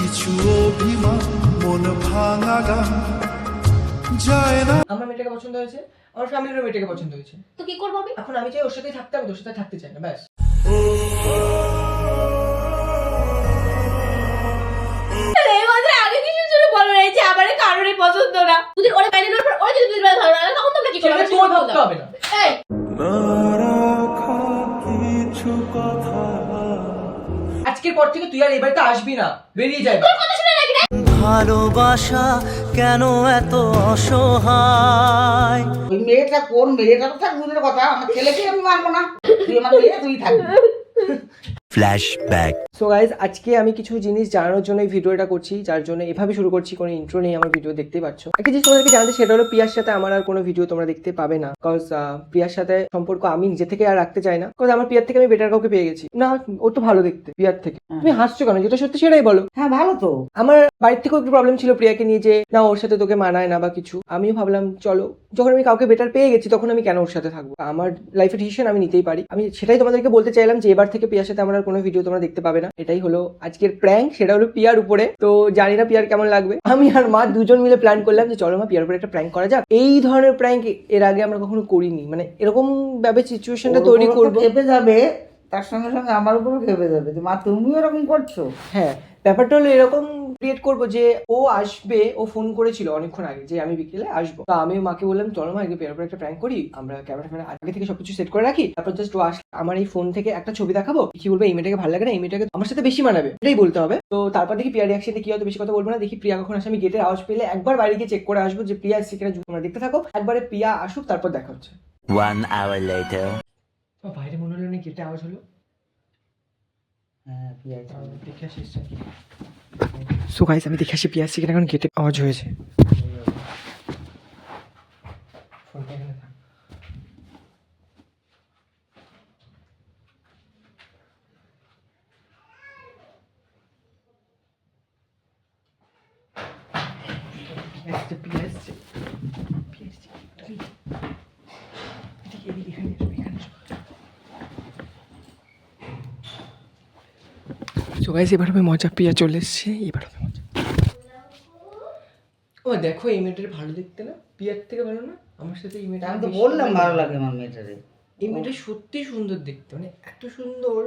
কিছু অভিমান মন ভাঙা গান যায় না। আমার মেয়েটাকে পছন্দ হয়েছে আমার ফ্যামিলিরও মেয়েটাকে পছন্দ হয়েছে। তো কি করব আমি? এখন আমি চাই ওর সাথেই থাকতে আমি তোর সাথে থাকতে চাই না ব্যাস। এই কথা আগে কিছু জন্য বলো না এই যে আমার কারণে পছন্দ না। যদি ওরে বাইরে নেওয়ার পর যদি দুই ভালো না তখন তোমরা কি করবে? তোমার ভাবতে হবে না। এই। কিছু কথা আজকের পর থেকে তুই আর এই বাড়িতে আসবি না বেরিয়ে যাই ভালোবাসা কেন এত অসহায়? ওই মেয়েটা কোন মেয়েটা? তো থাক দূরের কথা। আমার ছেলেকে আমি মারবো না। তুই আমার মেয়ে তুই থাকবি। ফ্ল্যাশব্যাক সো গাইজ আজকে আমি কিছু জিনিস জানানোর জন্য এই ভিডিওটা করছি যার জন্য এভাবে শুরু করছি কোনো ইন্ট্রো নেই আমার ভিডিও দেখতেই পাচ্ছ। একটা জিনিস তোমাদেরকে জানাতে সেটা হলো প্রিয়ার সাথে আমার আর কোনো ভিডিও তোমরা দেখতে পাবে না। বিকজ প্রিয়ার সাথে সম্পর্ক আমি নিজে থেকে আর রাখতে চাই না। বিকজ আমার প্রিয়ার থেকে আমি বেটার কাউকে পেয়ে গেছি। না ও তো ভালো দেখতে প্রিয়ার থেকে। তুমি হাসছো কেন? যেটা সত্যি সেটাই বলো। হ্যাঁ ভালো তো। আমার বাড়ির থেকেও একটু প্রবলেম ছিল প্রিয়াকে নিয়ে যে না ওর সাথে তোকে মানায় না বা কিছু। আমিও ভাবলাম চলো যখন আমি কাউকে বেটার পেয়ে গেছি তখন আমি কেন ওর সাথে থাকব? আমার লাইফের ডিসিশন আমি নিতেই পারি। আমি সেটাই তোমাদেরকে বলতে চাইলাম যে এবার থেকে প্রিয়ার সাথে আমার আর কোনো ভিডিও তোমরা দেখতে পাবে না। এটাই হলো আজকের প্র্যাঙ্ক সেটা হলো পিয়ার উপরে। তো জানি না পিয়ার কেমন লাগবে। আমি আর মা দুজন মিলে প্ল্যান করলাম যে চলো মা পিয়ার উপরে একটা প্র্যাঙ্ক করা যাক। এই ধরনের প্র্যাঙ্ক এর আগে আমরা কখনো করিনি। মানে এরকম ভাবে সিচুয়েশনটা তৈরি করব। যাবে তার সঙ্গে সঙ্গে আমার উপরও ভেবে যাবে যে মা তুমিও এরকম করছ? হ্যাঁ ব্যাপারটা হলো এরকম ক্রিয়েট করব যে ও আসবে ও ফোন করেছিল অনেকক্ষণ আগে যে আমি বিকেলে আসব। তো আমি মাকে বললাম চলো মা আগে একটা প্র্যাঙ্ক করি আমরা ক্যামেরা ফ্যামেরা আগে থেকে সবকিছু সেট করে রাখি তারপর জাস্ট ও আস আমার এই ফোন থেকে একটা ছবি দেখাবো কি বলব এই মেয়েটাকে ভালো লাগে না এই মেয়েটাকে আমার সাথে বেশি মানাবে। এটাই বলতে হবে। তো তারপর দেখি প্রিয়া রিয়াকশনে কি হয়তো বেশি কথা বলব না দেখি প্রিয়া কখন আসে আমি গেটের আওয়াজ পেলে একবার বাড়ি গিয়ে চেক করে আসব যে প্রিয়া সেখানে তোমরা দেখতে থাকো। একবারে প্রিয়া আসুক তারপর দেখা হচ্ছে। ওয়ান আওয়ার লেটার বাইরে মনে হলো না এটা আওয়াজ হলো? হ্যাঁ পিয়াই দেখে আসি সো গাইস আমি দেখে আসি পিয়াসি কেন এখন গেটে আওয়াজ হয়েছে ফোনটা এখানে থাক। পিয়া এসছে, পিয়া এসছে। পিয়া এসছে। এদিকে, এদিকে, এখানে এসো, এখানে এসো। সো গাইস এবার হবে মজা পিয়া চলে এসছে। এবার মজা ও দেখো এই মেয়েটার ভালো দেখতে না? পিয়ার থেকে ভালো না? আমার সাথে এই মেয়েটা আমি তো বললাম ভালো লাগে আমার মেয়েটারে। এই মেয়েটা সত্যি সুন্দর দেখতে মানে এত সুন্দর।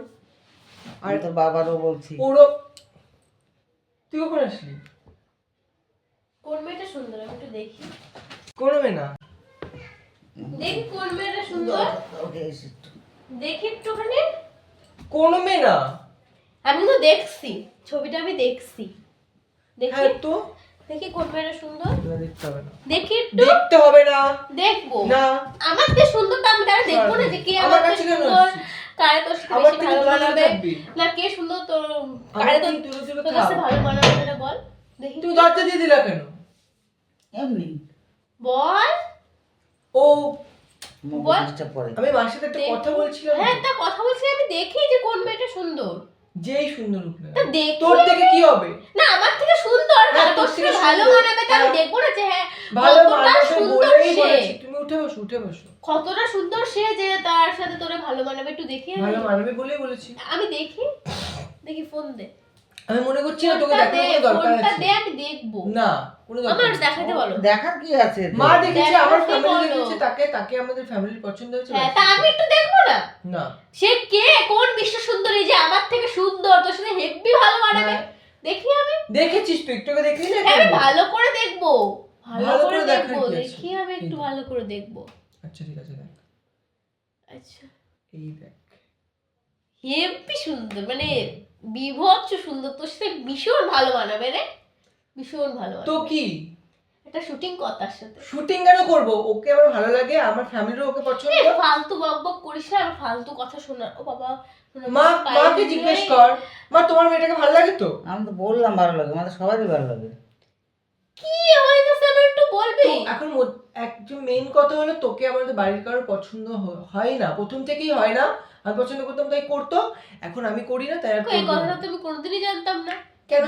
আর তোর বাবারও বলছি। পুরো তুই কখন আসলি? কোন মেয়েটা সুন্দর? আমি একটু দেখি। কোনো মেয়ে না। দেখি কোন মেয়েটা সুন্দর। ওকে। দেখি একটুখানি। কোনো মেয়ে না। আমি তো দেখছি ছবিটা আমি দেখছি। দেখি? হ্যাঁ তো? দেখি কোন মেয়েটা সুন্দর? দেখতে হবে না। দেখি একটু। দেখতে হবে না। দেখব। না। আমার যে সুন্দর তো আমি তারা দেখব না যে কে আমার কাছে কেন সুন্দর কারে তোর সাথে বেশি ভালো মানাবে না কে সুন্দর তোর কারে তোর তোর কাছে ভালো মানাবে সেটা বল। দেখি। তুমি দরজা দিয়ে দিলা কেন? এমনি। বল। ও। আমি মার সাথে একটা কথা। বলছিলাম। হ্যাঁ তা কথা বলছি আমি দেখি যে কোন মেয়েটা সুন্দর। যেই সুন্দর হোক না তোর থেকে কি হবে? না আমার থেকে সুন্দর না তোর তোর থেকে ভালো মানাবে তাহলে হ্যাঁ। দেখব না যে হ্যাঁ ভালো কতটা সুন্দর সে। তুমি উঠে বসো উঠে বসো। কতটা সুন্দর সে যে তার সাথে তোরে ভালো মানাবে একটু দেখি ভালো মানাবে বলেই বলেছি। আমি দেখি দেখি ফোন দে। আমি মনে করছি না তোকে দেখানোর কোনো দরকার আছে। আমি দেখব। না কোনো দরকার আমার দেখাতে বলো। দেখার কি আছে? মা দেখেছে আমার ফ্যামিলি দেখেছে তাকে তাকে আমাদের ফ্যামিলির পছন্দ হয়েছে হ্যাঁ তা আমি একটু দেখব না? না। সে কে? কোন বিশ্ব সুন্দরী যে আমার থেকে সুন্দর? তোর সাথে হেব্বি ভালো মানাবে হ্যাঁ। দেখি আমি। দেখেছিস তুই? একটু আগে দেখলি না হ্যাঁ, আমি ভালো করে দেখব। ভালো করে দেখব। দেখি আমি একটু ভালো করে দেখব। আচ্ছা ঠিক আছে দেখ। আচ্ছা। এই দেখ। হেব্বি সুন্দর মানে বিভৎস সুন্দর। তোর সাথে ভীষণ ভালো মানাবে রে। ভীষণ ভালো তো কি? একটা শুটিং কর তার সাথে। শুটিং কেন করব? ওকে আমার ভালো লাগে? আমার ফ্যামিলিরও ওকে পছন্দ। ফালতু বক বক করিস না আর ফালতু কথা শোনা। ও বাবা মা মাকে জিজ্ঞেস কর। মা তোমার মেয়েটাকে ভালো লাগে তো? আমি তো বললাম ভালো লাগে আমাদের সবারই ভালো লাগে। কি আমার একটু বলবি? এখন একজন মেইন কথা হলো তোকে আমাদের বাড়ির কারোর পছন্দ হয় না। প্রথম থেকেই হয় না। আমি পছন্দ করতাম তাই করতো। এখন আমি করি না তাই আর এই কথাটা কোনোদিনই জানতাম না। কেন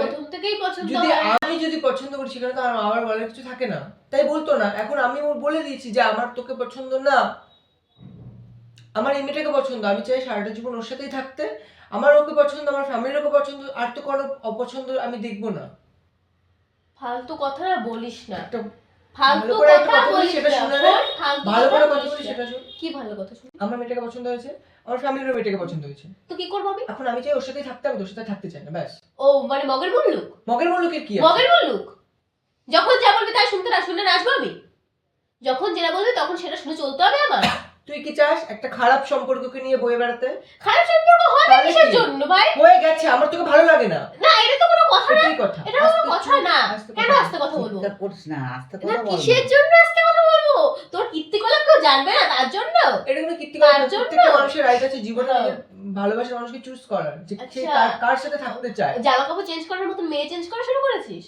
প্রথম থেকেই পছন্দ যদি আমি যদি পছন্দ করি সেখানে তো আমার বলার কিছু থাকে না। তাই বলতো না। এখন আমি বলে দিয়েছি যে আমার তোকে পছন্দ না। আমার এই মেয়েটাকে পছন্দ। আমি চাই সারাটা জীবন ওর সাথেই থাকতে। আমার ওকে পছন্দ আমার ফ্যামিলির ওকে পছন্দ আর তো কোনো অপছন্দ আমি দেখব না। ফালতু কথা না বলিস না। একটা ফালতু কথা বলিস সেটা শুনে ভালো করে কথা বলিস সেটা শোন। কি ভালো কথা শুন? আমার মেয়েটাকে পছন্দ হয়েছে। আমার ফ্যামিলির মেয়েটাকে পছন্দ হয়েছে। তো কি করব আমি? এখন আমি চাই ওর থাকতে আমি তোর সাথে থাকতে চাই না ব্যাস। ও মানে মগের মুল্লুক? মগের মূল্যকে কি মগের মুল্লুক? যখন যা বলবে তাই শুনতে না শুনলে নাচবো আমি? যখন যেটা বলবে তখন সেটা শুনে চলতে হবে আমার? তুই কি চাস একটা খারাপ সম্পর্ককে নিয়ে বয়ে বেড়াতে? খারাপ সম্পর্ক হবে কিসের জন্য ভাই? হয়ে গেছে আমার তোকে ভালো লাগে না। না এটা তো কোনো কথা না। কথা। এটা কথা না। কেন আস্তে কথা বলব? করিস না আস্তে কথা বল। কিসের জন্য আস্তে কথা বলব? তোর কীর্তিকলাপ কেউ জানবে না তার জন্য। এটা কোনো কীর্তিকলাপ? প্রত্যেকটা মানুষের রাইট আছে জীবনে হ্যাঁ। ভালোবাসার মানুষকে চুজ করার যে সে আচ্ছা। কার সাথে থাকতে চায়। জামা কাপড় চেঞ্জ করার মতো মেয়ে চেঞ্জ করা শুরু করেছিস?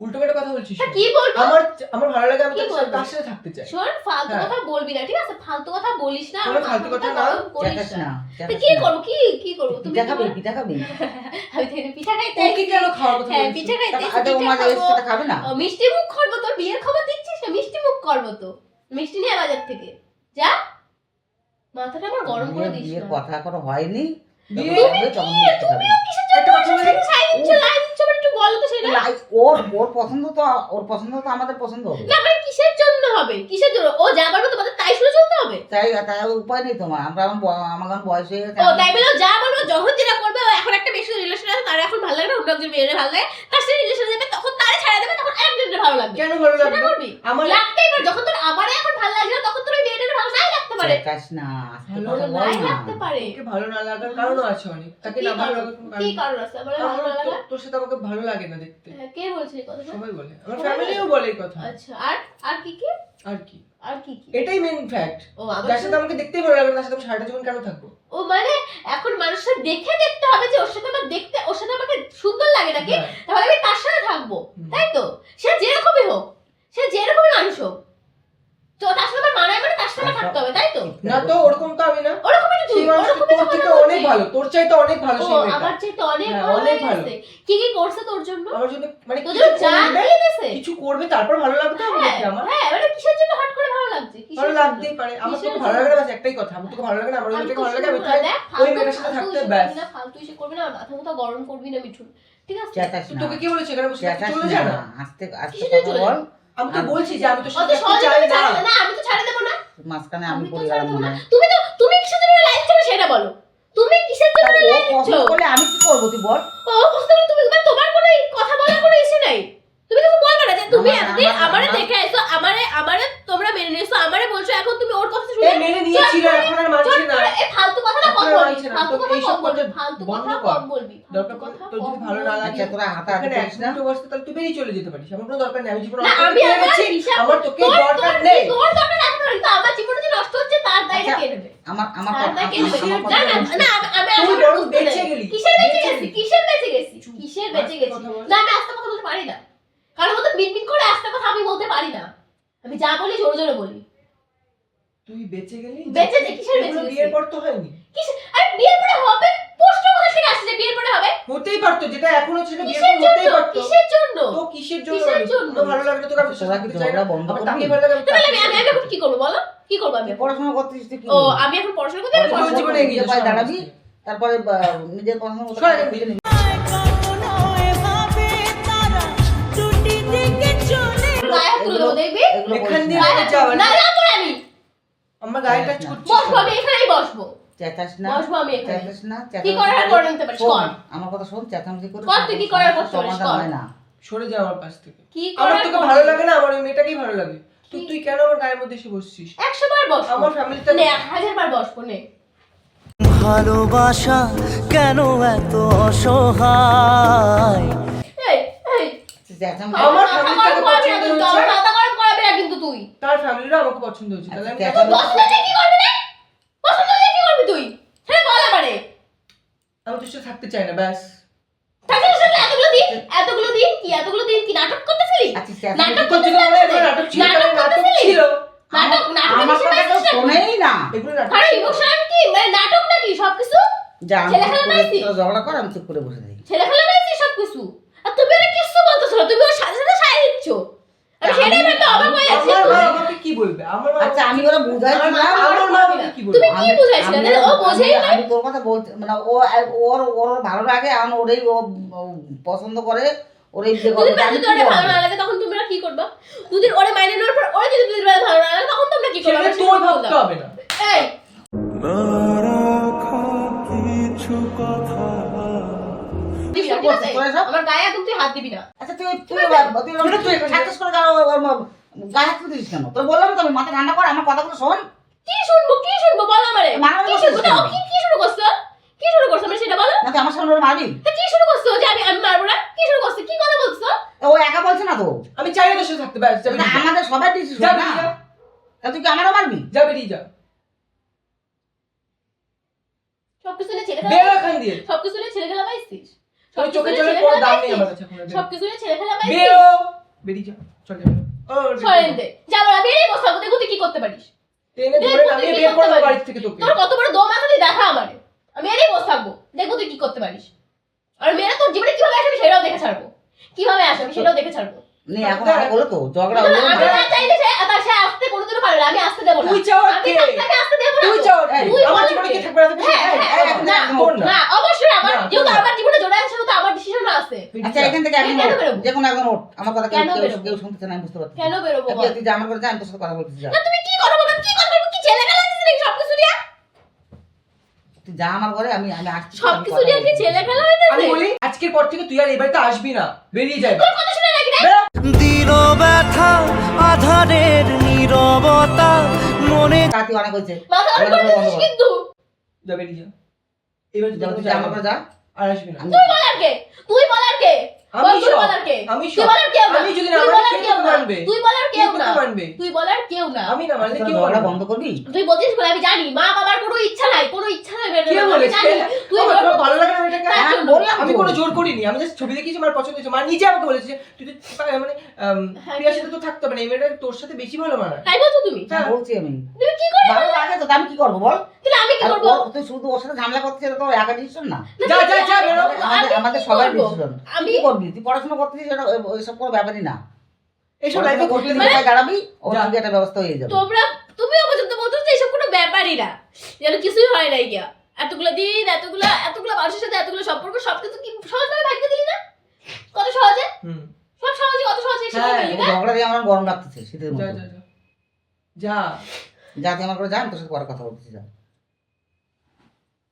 উল্টো কথা বলছিস কি বলব? আমার আমার ভালো লাগে আমি তার সাথে- থাকতে চাই। শোন ফালতু হ্যাঁ। কথা বলবি না ঠিক আছে? ফালতু কথা বলিস না আমার ফালতু কথা না, করিস না। কি। করব? কি কি করব? তুমি পিঠা খাবি তোমার- পিঠা খাবি আমি তো পিঠা খাইতে ওকে কেন খাওয়ার কথা হ্যাঁ পিঠা খাইতে আগে মাঝে সেটা খাবে। না? মিষ্টি মুখ করব তোর বিয়ের খবর দিচ্ছিস? না মিষ্টি মুখ করব তো। মিষ্টি নিয়ে বাজার থেকে। যা। মাথাটা আমার গরম করে দিস কথা এখনও হয়নি। তখন কিসের জন্য একটা কথা বলি? মানে একটু বলো তো সেটা। ওর ওর পছন্দ তো ওর পছন্দ তো আমাদের পছন্দ হবে। না মানে কিসের জন্য হবে? কিসের জন্য? ও যা বলবে তোমাদের তাই শুনে চলতে হবে? তাই তাই উপায় নেই তোমার। আমরা এখন আমার এখন বয়স হয়ে গেছে ও তাই বলে যা বলবে যখন যেটা করবে এখন একটা বেশি রিলেশন আছে তার এখন ভালো লাগে না অন্য একজন মেয়ের ভালো লাগে তার সাথে রিলেশন যাবে তখন তারে ছাড়া দেবে তখন ভালো লাগবে। কেন ভালো সেটা লাগবে আমার লাগতেই পারে যখন তোর আমারে এখন ভালো লাগছে না, তখন তোর ওই মেয়েটার ভালো নাই লাগতে পারে। চেতাস না আস্তে ভালো নাই লাগতে পারে। ওকে ভালো না লাগার কারণও আছে অনেক। তাকে না ভালো লাগার কোনো কি কারণ আছে? আমার ভালো লাগা তোর সাথে আমাকে ভালো লাগে না দেখতে। হ্যাঁ, কে বলছে এই কথা সবাই বলে। আমার ফ্যামিলিও বলে। এই কথা। আচ্ছা আর আর কি কি? আর কি? আর কি কি? এটাই মেন ফ্যাক্ট ও আমার যার সাথে আমাকে দেখতেই ভালো লাগে না, তার সাথে আমি সারাটা জীবন কেন থাকব? ও মানে এখন মানুষের দেখে দেখতে হবে যে ওর সাথে আমার দেখতে ওর সাথে আমাকে সুন্দর লাগে নাকি? হ্যাঁ। তাহলে আমি তার সাথে থাকব হুম। তাই তো সে যেরকমই হোক সে যেরকমই মানুষ হোক তো তার সাথে আমার মানায় মানে তার সাথে আমার থাকতে হবে তাই তো না তো ওরকম তো আমি না ওরকমই তো তুই সেই মানুষটা ওরকমই তোর তো থেকে কথা অনেক বলছিস। ভালো তোর চাইতে অনেক ভালো ও সেই মেয়েটা আমার চাইতে অনেক হ্যাঁ, ভালো অনেক ভালো। কি কি করছে তোর জন্য? আমার জন্য মানে তোর কিছু করবে দিয়ে দিয়েছে? কিছু করবে তারপর ভালো লাগবে হবে হ্যাঁ আমার। হ্যাঁ মানে কিসের জন্য হট করে ভালো লাগছে? কিসের ভালো লাগতেই পারে। আমার তোকে ভালো লাগে বাস একটাই কথা। আমার তোকে ভালো লাগে না আমার ভালো লাগে আমি তাই ওই মেয়েটার সাথে থাকতে ব্যাস না, ফালতু এসে করবি না মাথা মুথা গরম করবি না মিঠুন। ঠিক আছে? চেতাস তো তোকে কি বলেছে এখানে বসে? থাকতে চলে যা না আস্তে আস্তে কথা বল। আমি তো বলছি যে আমি সাথে চাই না। ছাড়ে না, না আমি তো ছাড়ে দেবো না। মাঝখানে আমি তো পড়ে গেলাম তুমি তো তুমি কিসের জন্য লাইন চলে সেটা বলো। তুমি করলে আমি কি করব? তুই বল। ও তুমি তোমার কোনো কথা বলার কোনো ইসে নাই। তুমি কিছু বলবে না যে তুমি এতদিন আমারে দেখে এসো আমারে আমারে তোমরা মেনে নিয়েছো আমারে বলছো এখন তুমি ওর কথা শুনে মেনে নিয়েছিল এখন আর মানছে না। এই ফালতু কথাটা কম এখন বলবি ফালতু কথা কম বলবি ফালতু কথা কম বলবি দরকার কথা তোর যদি ভালো না লাগে আচ্ছা তোরা এখানে এক করিস না। দুটো বসতে তাহলে তুই বেরিয়ে চলে যেতে পারিস। আমার কোনো দরকার নেই আমি জীবনে আমি আমার তোকে দরকার নেই। তোর দরকার এখন নয়, আমার জীবনে যে নষ্ট হচ্ছে তার দায়টা আচ্ছা, কে নেবে? আমার আমার তার দায় কে নেবে? না না না আমি আমি তুই বেঁচে গেলি। কিসের বেঁচে গেছি? কিসের বেঁচে গেছি? কিসের বেঁচে গেছি না আমি আস্তে কথা বলতে পারি না। কারণ মতো মিটমিট করে আস্তে কথা আমি বলতে পারি না। আমি যা বলি জোরে জোরে বলি। তুই বেঁচে গেলি? বেঁচে যে কিসের বেঁচে বিয়ের পর তো হয়নি। কিসের? আরে বিয়ের পরে হবে? প্রশ্ন কোথা থেকে আসছে যে বিয়ের পরে হবে। হতেই পারতো যেটা এখন হচ্ছে সেটা বিয়ের পর হতেই জন্য? পারতো। কিসের জন্য? তো কিসের জন্য? কিসের জন্য? ভালো লাগে না তোকে আমি তোরা কি ঝগড়া বন্ধ করবি? তাকে ভালো লাগে তাহলে আমি আমি এখন কি করব বলো? কি করব আমি? পড়াশোনা করতে তুই কি ও আমি এখন পড়াশোনা করতে পড়াশোনা জীবনে এগিয়ে যাও, দাঁড়াবি তারপরে নিজের পড়াশোনা করতে সরে করতে গেলি। গায়ে হাত তুলে দেবো দেখবি এখান দিয়ে না। গায়ে রেখে হাত যাওয়া তুলে- না না করে আমার গায়ে টাচ বসবো আমি এখানেই বসবো। চেতাস না বসবো আমি এখানে। চেতাস না কি করার করে। নিতে পারিস, কর। আমার কথা শোন চেঁচামেচি করে কর, তুই কি করার করতে পারিস, কর। না। সরে যা আমার পাশ থেকে। কি আমার তোকে ভালো লাগে না আমার ওই মেয়েটাকেই ভালো লাগে। তুই তুই কেন আমার গায়ের মধ্যে এসে বসছিস? একশো বার বসবো। আমার ফ্যামিলিতে নে হাজার বার বসবো নে। ভালোবাসা কেন এত অসহায়? চেঁচামেচি আমার মাথা family গরম থেকে করাবি না পছন্দ হয়েছে। আমার মাথা গরম করাবি না কিন্তু তুই। তার ফ্যামিলিরও আমাকে পছন্দ হয়েছে তাহলে আমি কেন- চেঁচামেচি- কি করবি না পছন্দ হলে কি করবি তুই? হ্যাঁ বল আমারে। আমি তোর সাথে থাকতে চাই না ব্যাস। তাছাড়া সাথে এতগুলো দিন? এতগুলো দিন কি? এতগুলো দিন কি নাটক করতেছিলি? নাটক তোর জন্য এগুলো নাটক ছিল নাটক তাহলে নাটক নাটক নাটক আমার কথা কেউ শোনেই না। এগুলো নাটক আরে ইমোশন কি মানে নাটক নাকি? সবকিছু? যা ছেলে খেলা করে ঝগড়া কর আমি চুপ করে বসে থাকি। ছেলে খেলা পাইছি সবকিছু? আর তুমি ওরা না তুমি ওর সাথে সাথে সাই দিচ্ছ। আমি সেটাই ভাবতে অবাক হয়ে যাচ্ছি। আমার মা আমাকে কি বলবে? আমার আচ্ছা আমি ওরা বুঝাইছি আমার মা কি বলবে? তুমি কি আমি- বুঝাইছিলে আমি- ও বোঝেই না। আমি তোর কথা বলতে মানে ও ওর ওর ভালো লাগে এখন ওরেই ও পছন্দ করে ওরেই বিয়ে করে আমি যদি কি ওরে ভালো না লাগে তখন তোমরা কি করবা? দুদিন ওরে মাইনে নেওয়ার পর ওরে যদি দুদিন ভালো না লাগে তখন তোমরা কি করবা? তোর ভাবতে হবে না। এই। না রাখা কিছু কথা। আমার গায়ে একদম তুই হাত দিবি না। আচ্ছা তুই তুই তুই তুই তুই করে দাও গায়ে হাত দিস কেন? তোর বললাম তো আমি মাথা ঠান্ডা কর আমার কথাগুলো শোন। কি শুনব কি শুনব বল আমারে। কি শুনব? কি কি শুরু করছ? কি শুরু করছ আমি সেটা বলো। না আমার সামনে মারবি? কি শুরু করছ? যে আমি আমি মারবো না? কি শুরু করছ? কি কথা বলছো? ও একা বলছে না তো? আমি চাই না থাকতে যা। না, আমাদের ডিসিশন না। তা তুই কি আমারও মারবি? যা বেরিয়ে যা। সবকিছু নিয়ে ছেলে খেলা সবকিছু নিয়ে ছেলে খেলা পাইছিস? তোর চোখের নিয়ে কোনো দাম নেই আমার কাছে সবকিছু নিয়ে ছেলে খেলা পাইছিস বেরো! বেরিয়ে যা চল যা সরেন দে। যাব না বেরিয়ে বসা দেখো তুই কি করতে পারিস? টেনে ধরে নামিয়ে বের করে করতে বাড়ি থেকে তোকে। তোর কত বড় দম আছে তুই দেখা আমারে। আমি এরই বসে থাকব দেখব তুই কি করতে পারিস। আর মেয়েরা তোর জীবনে কীভাবে আসবে সেটাও দেখে ছাড়বো। কীভাবে আসবে সেটাও দেখে ছাড়বো। নে এখন আমি বলো তো ঝগড়া হলো না চাইলে সে কোনোদিনও পারে আমি আসতে দেবো না। তুই আমি আসতে দেবো না তুই তো। চাও তুই আমার জীবনে কি থাকবে না? হ্যাঁ, হ্যাঁ, না, অবশ্যই আমার যেহেতু আমার জীবনে জড়ায় আছে তো আমার ডিসিশন আছে। আচ্ছা এখান থেকে। বেরোবো? যে কোনো ওঠ। আমার কথা কেউ কেন কেউ বেরোবো? কেউ শুনতে চায় না বুঝতে পারছি কেন বেরোবো বল? তুই যে আমার আমি তোর সাথে কথা বলতে না তুমি কি কথা কি কথা কি ছেলে খেলা দিছিস নাকি? সবকিছু নিয়ে? তুই যা আমার ঘরে আমি আমি আসছি আমি সবকিছু কথা নিয়ে কি ছেলে খেলা আমি বলি আজকের পর থেকে তুই আর এই বাড়িতে আসবি না। বেরিয়ে যাই। তোর কথা শুনে নাকি রে দিন ব্যথা আধারের নীরবতা মনে রাতি অনেক হয়েছে। কিন্তু। যা এবার যা, তুই যা আমার যা আর আসবি না। তুই বলার কে? তুই বলার কে? আমি বল তুই সব। বলার কে? আমি তুই সব। বলার কেউ না আমি যদি না মানি, বলার কে কেউ তোকে না মানবে? তুই বলার কেউ না মানবে? তুই বলার কেউ না আমি না মানে কেউ ঝগড়া বন্ধ করবি? তুই বলছিস বলে আমি জানি মা বাবার কোনো ইচ্ছা নাই কোনো ইচ্ছা নাই বের আমি জানি তুই জোর ভালো লাগে না এটাকে? তার বললাম আমি কোনো জোর করিনি আমি জাস্ট ছবি দেখেছি আমার পছন্দ হয়েছে। মা নিজে আমাকে বলেছে তুই তো মানে হ্যাঁ, প্রিয়ার সাথে তো থাকতে হবে না এই মেয়েটা তোর সাথে বেশি ভালো মানায়। তাই বলছো তুমি? হ্যাঁ, বলছি আমি। তুমি কি করে ভালো লাগে তো আমি কি করব বল? তাহলে আমি কি আর তুই শুধু ওর সাথে ঝামেলা করছিস তো একা ডিসিশন না। না, যা, তুমি যা, যা, বেরো। আমাদের সবার ডিসিশন আমি করবি? তুই পড়াশোনা করতেছিস এটা ওইসব কোনো ব্যাপারই না। এইসব লাইফে করতে মানে- দাঁড়াবি ও যা। একটা ব্যবস্থা হয়ে যাবে। তোমরা তুমিও পর্যন্ত বলছো যে এসব কোনো ব্যাপারই না। যেন কিছুই হয় নাই গিয়া। এতগুলো দিন এতগুলো এতগুলো মানুষের সাথে এতগুলো সম্পর্ক সবকিছু কি সহজভাবে ভাঙতে দিলি না? কত সহজে? হুম। সব সহজে কত সহজে সেটা হ্যাঁ, ঝগড়া দিয়ে আমার গরম লাগতেছে শীতের যা মতো যা যা। যা। যা তুই আমার করে যা আমি তোর সাথে পরে কথা বলতেছি যা।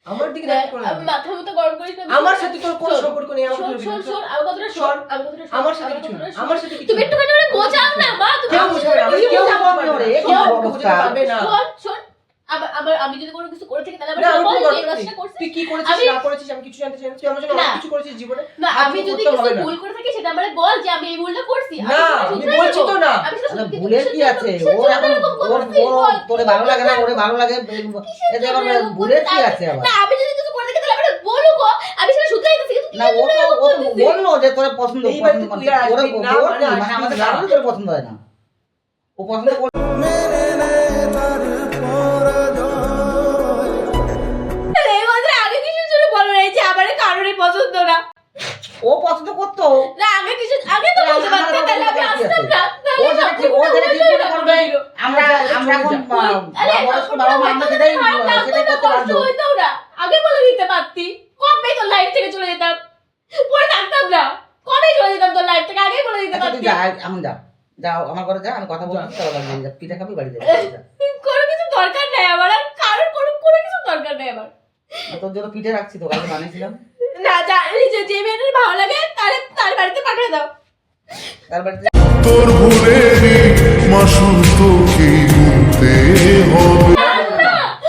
আমার দিকে করে আমি মাথা মতো গরম করিস না আমার সাথে তোর কোনো সম্পর্ক নেই আমার শোন শোন আমার কথাটা শোন। আমার কথাটা আমার সাথে কিছু। আমার সাথে কিছু তুমি না। একটুখানি ওরে বোঝাও না মা তুমি কেউ বোঝাবে আমি কেউ বোঝাবে না। ওরে, কেউ। পারবে না। শোন শোন আমার আমি যদি কোনো কিছু করে থাকি তাহলে আমার বল যে। কাজটা করছিস তুই কি করেছিস না করেছিস আমি কিছু জানতে চাই না তুই আমার জন্য অনেক কিছু করেছিস জীবনে না আমি যদি কিছু ভুল করে থাকি সেটা আমারে বল যে আমি এই ভুলটা করছি। না, আমি বলছি তো না। আমি সেটা আরে শুধরে- ভুলের কি আছে? ওর এখন ওর ওর তোরে ভালো লাগে না ওরে ভালো লাগে এতে আবার এরকম ভুলের কি আছে আবার? না আমি যদি কিছু করে থাকি তাহলে আমারে বলো গো। আমি সেটা শুধরাই দিচ্ছি কিন্তু না ও তো ও তো বলল যে তোর পছন্দ না, ওর মানে কি? মানে আসবি আমাদের না। কারোরই পছন্দ হয় না। ও পছন্দ করে পছন্দ না। ও পছন্দ করতো। না আগে কিছু আগে তো বলতে আমার পারতে তাহলে আমি বাবার আসতাম বাবা না ও যেটা ঠিক ও যেটা ঠিক মনে করবে আমরা আমরা এখন আরে বয়স্ক বাবা মা আমরা সেটাই সেটাই করতে পারব হইতো না আগে বলে দিতে পারতি কবে তোর লাইফ থেকে চলে যেতাম পরে থাকতাম না কবে চলে যেতাম তোর লাইফ থেকে আগে বলে দিতে আচ্ছা তুই পারতি যা এখন যা যাও আমার ঘরে যা আমি কথা বলছি চলো বাড়ি যাই। পিঠা খাবি বাড়ি যাই? যা। কোনো কিছু দরকার নাই আমার আর কারোর কোনো কোনো কিছু দরকার নাই আমার। তোর জন্য পিঠে রাখছি তো কালকে বানিয়েছিলাম। না যা এই যে যে মেয়েটার ভালো লাগে তাহলে তার বাড়িতে পাঠিয়ে দাও। তার বাড়িতে তোর ভুলেরই মাসুর তোকে গুনতে হবে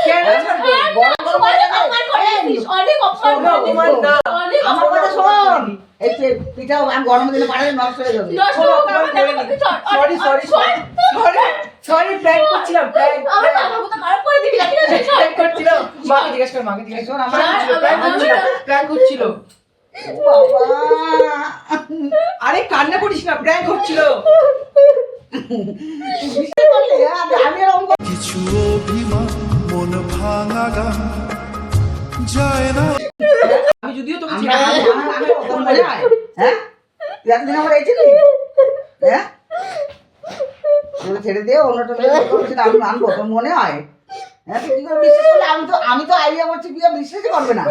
কেন ছাড়বো? বড় বড় অনেক কথা অপমান করে দিস, অনেক অপমান শোনো, করে দিস। অপমান না। আমার কথা শোন। এই যে পিঠা আমি গরমের দিনে পাঠালে নষ্ট হয়ে যাবে। নষ্ট শোনো, হোক, অপমান আমার করিনি। দেখো, চল, sorry sorry sorry sorry prank করছিলাম প্র্যাঙ্ক আমার মাথা মুথা খারাপ করে দিবি ঠিক আছে? প্র্যাঙ্ক করছিলাম। মাকে জিজ্ঞেস কর মাকে জিজ্ঞেস কর। আমার- প্র্যাঙ্ক হচ্ছিল প্র্যাঙ্ক হচ্ছিল আরে কান্না করিস না প্র্যাঙ্ক এরকম কিছু অভিমান মন ভাঙা গান। যায় না। আমি যদিও তোকে মনে হয়? হ্যাঁ? এতদিন আমার এই ছিলি হ্যাঁ? তুমি ছেড়ে দিয়ে অন্যটা আমি মানবো তোর মনে হয়? হ্যাঁ তুই কি করে বিশ্বাস করলে আমি তো আমি তো আইডিয়া করছি বিয়ে বিশ্বাসই করবে না।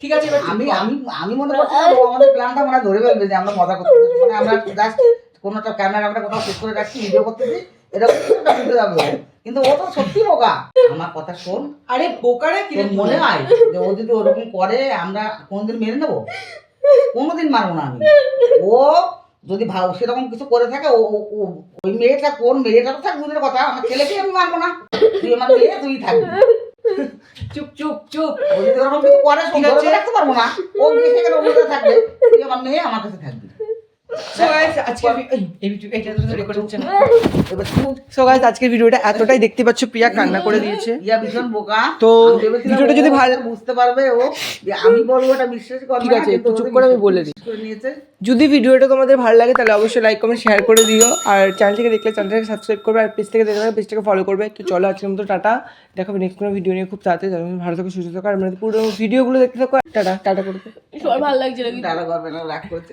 ঠিক আছে এবার আমি আমি আমি মনে করছি আমাদের প্ল্যানটা মনে হয় ধরে ফেলবে যে আমরা মজা করতেছি মানে আমরা জাস্ট কোনোটা ক্যামেরা আমরা কোথাও সেট করে রাখছি ভিডিও করতেছি বুঝতে কিন্তু ও তো সত্যি বোকা। আমার কথা শোন। আরে বোকারে কি মনে হয় যে ও যদি ওরকম করে আমরা কোনদিন মেনে নেব? কোনোদিন মানবো না আমি। ও যদি ভাব সেরকম কিছু করে থাকে ও ওই মেয়েটা কোন মেয়েটা তো থাক দূরের কথা। আমার ছেলেকে আমি মানবো না। তুই আমার মেয়ে তুই থাকবি। চুপ চুপ চুপ। ও যদি ওরকম কিছু করে রাখতে পারব না। ও গিয়ে সেখানে থাকবে। তুই আমার মেয়ে আমার কাছে থাকবি। সো গাইস আজকে এই ভিডিও এটা তো রেকর্ড হচ্ছে না এবার তুই সো গাইস আজকের ভিডিওটা এতটাই দেখতে পাচ্ছ প্রিয়া কান্না করে দিয়েছে। ইয়া ভীষণ বোকা। তো আমি ভেবেছিলাম ভিডিওটা যদি ভালো- বুঝতে পারবে ও আমি বলব এটা বিশ্বাস করবে ঠিক আছে, একটু চুপ করে আমি বলে দিই। যদি ভিডিওটা তোমাদের ভালো লাগে তাহলে অবশ্যই লাইক কমেন্ট শেয়ার করে দিও। আর চ্যানেল থেকে দেখলে চ্যানেলটাকে সাবস্ক্রাইব করবে আর পেজ থেকে দেখলে পেজটাকে ফলো করবে। তো চলো আজকের মতো টাটা। দেখো নেক্সট কোনো ভিডিও নিয়ে খুব তাড়াতাড়ি ভালো থাকো সুস্থ থাকো। আর আমাদের পুরো ভিডিওগুলো দেখতে থাকো টাটা টাটা করবে সবার ভালো লাগছে কিন্তু তারা করবে না রাগ করছে।